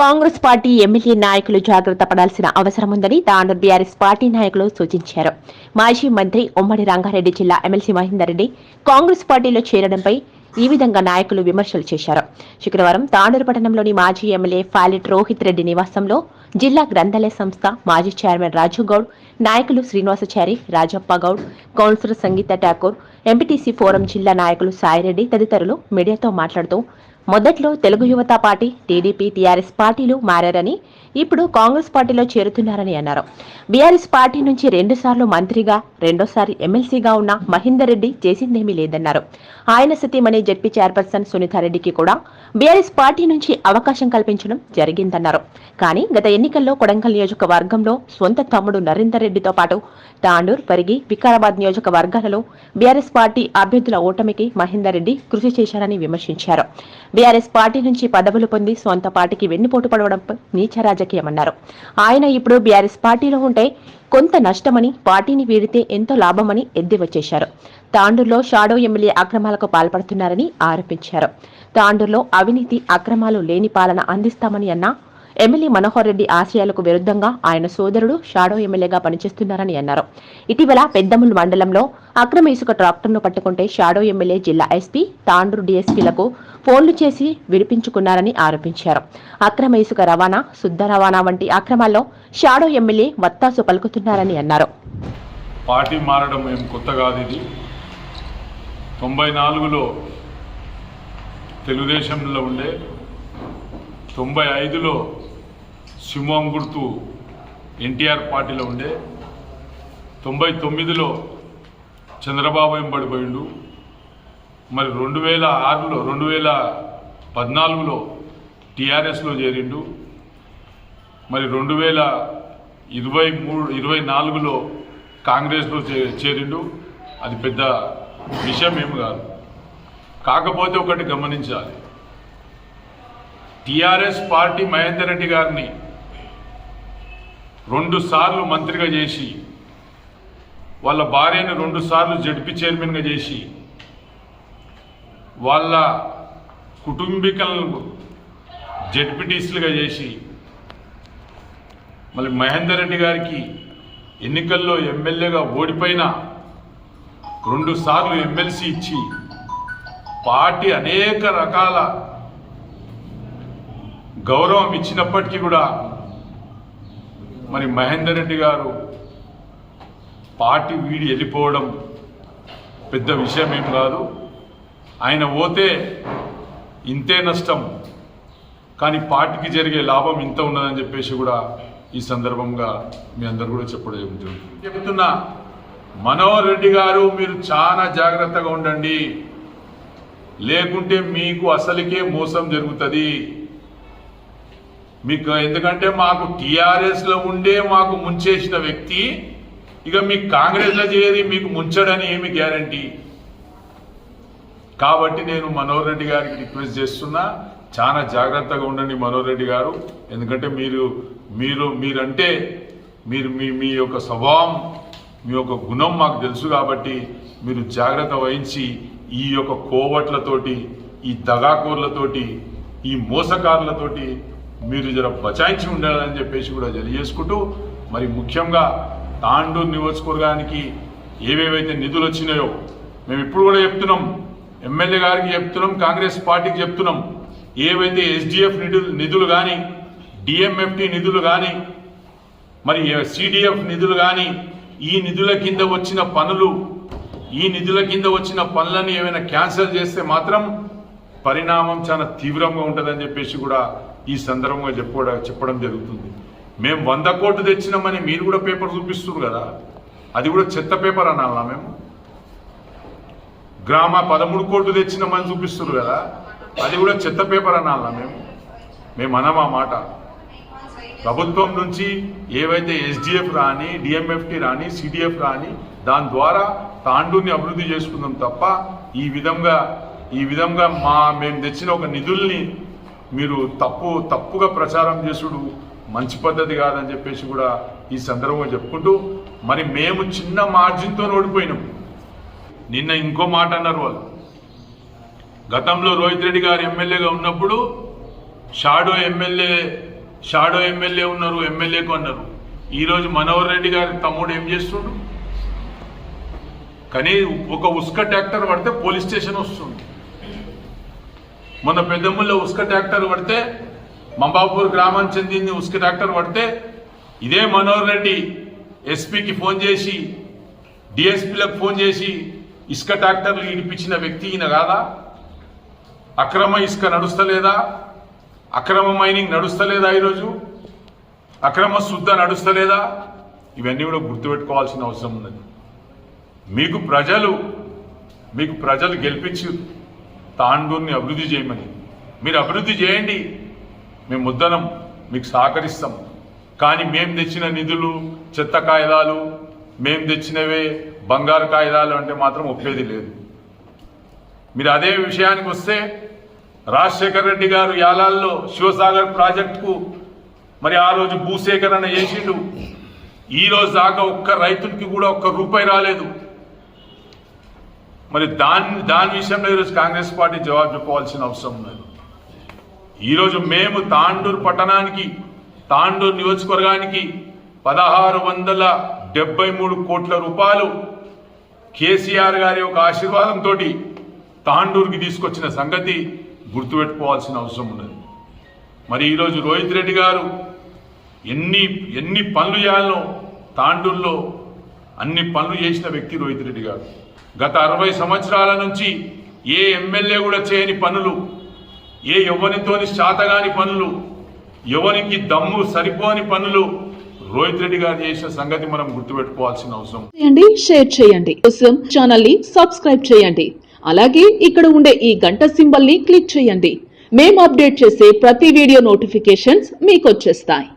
Congress party MLA నాయకులు జాగ్రత్త పడాల్సిన అవసరం ఉందని తాండూర్ బీఆర్ఎస్ పార్టీ నాయకులు సూచించారు. మాజీ మంత్రి ఉమ్మడి రంగారెడ్డి జిల్లా ఎమ్మెల్సీ మహేందర్ రెడ్డి కాంగ్రెస్ పార్టీలో చేరడంపై ఈ విధంగా నాయకులు విమర్శలు చేశారు. శుక్రవారం తాండూరు పట్టణంలోని మాజీ ఎమ్మెల్యే ఫాలిట్ రోహిత్ రెడ్డి నివాసంలో జిల్లా గ్రంథాలయ సంస్థ మాజీ చైర్మన్ రాజు గౌడ్ నాయకులు Srinivasachari Rajappa Goud councillor Sangeetha Thakur MPTC forum జిల్లా నాయకులు సాయిరెడ్డి తదితరులు మీడియాతో మాట్లాడుతూ మొదట్లో తెలుగు యువత పార్టీ టీడీపీ టీఆర్ఎస్ పార్టీలు మారారని ఇప్పుడు కాంగ్రెస్ పార్టీలో చేరుతున్నారని అన్నారు. బీఆర్ఎస్ పార్టీ నుంచి రెండుసార్లు మంత్రిగా రెండోసారి ఎమ్మెల్సీగా ఉన్న మహేందర్ రెడ్డి చేసిందేమీ లేదన్నారు. ఆయన సతీమణి జడ్పీ చైర్పర్సన్ సునీతారెడ్డికి కూడా బీఆర్ఎస్ పార్టీ నుంచి అవకాశం కల్పించడం జరిగిందన్నారు. కానీ గత ఎన్నికల్లో కొడంగల్ నియోజకవర్గంలో సొంత తమ్ముడు నరేందర్ రెడ్డితో పాటు తాండూర్ పరిగి వికారాబాద్ నియోజకవర్గాలలో బీఆర్ఎస్ పార్టీ అభ్యర్థుల ఓటమికి మహేందర్ రెడ్డి కృషి చేశారని విమర్శించారు. బీఆర్ఎస్ పార్టీ నుంచి పదవులు పొంది సొంత పార్టీకి వెన్నుపోటు పడవడం నీచ రాజకీయమన్నారు. ఆయన ఇప్పుడు బీఆర్ఎస్ పార్టీలో ఉంటే కొంత నష్టమని పార్టీని వీడితే ఎంతో లాభమని ఎద్దేవచ్చేశారు తాండూరులో షాడో ఎమ్మెల్యే అక్రమాలకు పాల్పడుతున్నారని ఆరోపించారు. తాండూరులో అవినీతి అక్రమాలు లేని పాలన అందిస్తామని అన్న ఎమ్మెల్యే మనోహర్ రెడ్డి ఆశయాలకు విరుద్ధంగా ఆయన సోదరుడు షాడో ఎమ్మెల్యేగా పనిచేస్తున్నారని అన్నారు. ఇటీవల పెద్దముల్ మండలంలో అక్రమ ఇసుక ట్రాక్టర్ను పట్టుకుంటే షాడో ఎమ్మెల్యే జిల్లా ఎస్పీ తాండ్రు డీఎస్పీలకు ఫోన్లు చేసి విడిపించుకున్నారని ఆరోపించారు. అక్రమ ఇసుక రవాణా శుద్ధ రవాణా వంటి అక్రమాల్లో షాడో ఎమ్మెల్యే వత్తాసు పలుకుతున్నారని అన్నారు. పార్టీ మారడం ఏం కొత్త కాదు ఇది. తొంభై నాలుగులో తెలుగుదేశంలో ఉండే తొంభై ఐదులో సింహం గుర్తు ఎన్టీఆర్ పార్టీలో ఉండే తొంభై తొమ్మిదిలో చంద్రబాబు వెంబడిపోయిండు మరి రెండు వేల ఆరులో రెండు వేల పద్నాలుగులో టీఆర్ఎస్లో చేరిండు. మరి రెండు వేల ఇరవై మూడు ఇరవై నాలుగులో కాంగ్రెస్లో చే- చేరిండు. అది పెద్ద విషయం ఏమి కాదు. కాకపోతే ఒకటి గమనించాలి. టిఆర్ఎస్ పార్టీ మహేందర్ రెడ్డి గారిని రెండు సార్లు మంత్రిగా చేసి వాళ్ళ భార్యను రెండు సార్లు జడ్పీ చైర్మన్గా చేసి వాళ్ళ కుటుంబీకులను జడ్పీటీసీలుగా చేసి మళ్ళీ మహేందర్ రెడ్డి గారికి ఎన్నికల్లో ఎమ్మెల్యేగా ఓడిపోయిన రెండు సార్లు ఎమ్మెల్సీ ఇచ్చి పార్టీ అనేక రకాల గౌరవం ఇచ్చినప్పటికీ కూడా మరి మహేందర్ రెడ్డి గారు పార్టీ వీడి వెళ్ళిపోవడం పెద్ద విషయం ఏం కాదు. ఆయన పోతే ఇంతే నష్టం. కానీ పార్టీకి జరిగే లాభం ఇంత ఉన్నదని చెప్పేసి కూడా ఈ సందర్భంగా మీ అందరు కూడా చెప్పడం జరుగుతుంది. చెబుతున్నా మనోహర్ రెడ్డి గారు మీరు చాలా జాగ్రత్తగా ఉండండి. లేకుంటే మీకు అసలుకే మోసం జరుగుతుంది. మీకు ఎందుకంటే మాకు టిఆర్ఎస్లో ఉండే మాకు ముంచేసిన వ్యక్తి ఇక మీకు కాంగ్రెస్లో చేరి మీకు ముంచడని ఏమి గ్యారంటీ? కాబట్టి నేను మనోహర్ రెడ్డి గారికి రిక్వెస్ట్ చేస్తున్నా చాలా జాగ్రత్తగా ఉండండి మనోహర్ రెడ్డి గారు. ఎందుకంటే మీరు మీరు మీరంటే మీరు మీ మీ యొక్క స్వభావం మీ యొక్క గుణం మాకు తెలుసు కాబట్టి మీరు జాగ్రత్త వహించి ఈ యొక్క కోవట్లతోటి ఈ దగాకోర్లతోటి ఈ మోసకారులతోటి మీరు జర బచాయించి ఉండాలని చెప్పేసి కూడా తెలియజేసుకుంటూ మరి ముఖ్యంగా తాండూరు నియోజకవర్గానికి ఏవేవైతే నిధులు వచ్చినాయో మేము ఇప్పుడు కూడా చెప్తున్నాం ఎమ్మెల్యే గారికి చెప్తున్నాం కాంగ్రెస్ పార్టీకి చెప్తున్నాం. ఏవైతే ఎస్డిఎఫ్ నిధులు నిధులు కానీ డిఎంఎఫ్టి నిధులు కానీ మరి సిడిఎఫ్ నిధులు కానీ ఈ నిధుల కింద వచ్చిన పనులు ఈ నిధుల కింద వచ్చిన పనులను ఏమైనా క్యాన్సిల్ చేస్తే మాత్రం పరిణామం చాలా తీవ్రంగా ఉంటుందని చెప్పేసి కూడా ఈ సందర్భంగా చెప్పుకోవడం చెప్పడం జరుగుతుంది. మేము వంద కోట్లు తెచ్చినామని మీరు కూడా పేపర్ చూపిస్తున్నారు కదా. అది కూడా చెత్త పేపర్ అనాలా మేము? గ్రామ పదమూడు కోట్లు తెచ్చినామని చూపిస్తున్నారు కదా. అది కూడా చెత్త పేపర్ అనాలా మేము? మేము అనమా మాట. ప్రభుత్వం నుంచి ఏవైతే ఎస్డిఎఫ్ రాని డిఎంఎఫ్టి రాని సిడిఎఫ్ రాని దాని ద్వారా తాండూని అభివృద్ధి చేసుకుందాం తప్ప ఈ విధంగా ఈ విధంగా మా మేము తెచ్చిన ఒక నిధుల్ని మీరు తప్పు తప్పుగా ప్రచారం చేసుడు మంచి పద్ధతి కాదని చెప్పేసి కూడా ఈ సందర్భంగా చెప్పుకుంటూ మరి మేము చిన్న మార్జిన్తో ఓడిపోయినాం. నిన్న ఇంకో మాట అన్నారు వాళ్ళు. గతంలో రోహిత్ రెడ్డి గారు ఎమ్మెల్యేగా ఉన్నప్పుడు షాడో ఎమ్మెల్యే షాడో ఎమ్మెల్యే ఉన్నారు ఎమ్మెల్యేకు అన్నారు. ఈరోజు మనోహర్ రెడ్డి గారి తమ్ముడు ఏం చేస్తుండు? కానీ ఒక ఉస్క ట్రాక్టర్ పడితే పోలీస్ స్టేషన్ వస్తుంది. మొన్న పెద్దముల్లో ఉస్క ట్రాక్టర్ పడితే మంబాపూర్ గ్రామం చెందింది ఉస్క ట్రాక్టర్ పడితే ఇదే మనోహర్ రెడ్డి ఎస్పీకి ఫోన్ చేసి డిఎస్పీలకు ఫోన్ చేసి ఇసుక ట్రాక్టర్లు ఇడిపించిన వ్యక్తి ఈయన కాదా? అక్రమ ఇసుక నడుస్తలేదా? అక్రమ మైనింగ్ నడుస్తలేదా ఈరోజు? అక్రమ శుద్ధ నడుస్తలేదా? ఇవన్నీ కూడా గుర్తుపెట్టుకోవాల్సిన అవసరం ఉన్నది. మీకు ప్రజలు మీకు ప్రజలు గెలిపించు తాండూరుని అభివృద్ధి చేయమని. మీరు అభివృద్ధి చేయండి. మేము ముద్దనం మీకు సహకరిస్తాం. కానీ మేము తెచ్చిన నిధులు చెత్త కాగితాలు మేము తెచ్చినవే బంగారు కాగితాలు అంటే మాత్రం ఒప్పేది లేదు. మీరు అదే విషయానికి వస్తే రాజశేఖర్ రెడ్డి గారు యాలాల్లో శివసాగర్ ప్రాజెక్టుకు మరి ఆ రోజు భూసేకరణ చేసిండు. ఈ దాకా ఒక్క రైతునికి కూడా ఒక్క రూపాయి రాలేదు. మరి దాని దాని విషయంలో ఈరోజు కాంగ్రెస్ పార్టీ జవాబు చెప్పవలసిన అవసరం ఉన్నది. ఈరోజు మేము తాండూరు పట్టణానికి తాండూరు నియోజకవర్గానికి పదహారు వందల డెబ్బై మూడు కోట్ల రూపాయలు కేసీఆర్ గారి యొక్క ఆశీర్వాదంతో తాండూరుకి తీసుకొచ్చిన సంగతి గుర్తుపెట్టుకోవాల్సిన అవసరం ఉన్నది. మరి ఈరోజు రోహిత్ రెడ్డి గారు ఎన్ని ఎన్ని పనులు చేయాలనో తాండూరులో అన్ని పనులు చేసిన వ్యక్తి రోహిత్ రెడ్డి గారు. గత అరవై సంవత్సరాల నుంచి ఏ ఎమ్మెల్యే కూడా చేయని పనులు ఏ యువనితోని శాతగాని పనులు యువనికి దమ్ము సరిపోని పనులు రోహిత్ రెడ్డి గారు చేసిన సంగతి మనం గుర్తుపెట్టుకోవాల్సిన అవసరం. చేయండి షేర్ చేయండి. కోసం ఛానల్ని సబ్స్క్రైబ్ చేయండి. అలాగే ఇక్కడ ఉండే ఈ గంట సింబల్ని క్లిక్ చేయండి. మేము అప్డేట్ చేసే ప్రతి వీడియో నోటిఫికేషన్స్ మీకు వచ్చేస్తాయి.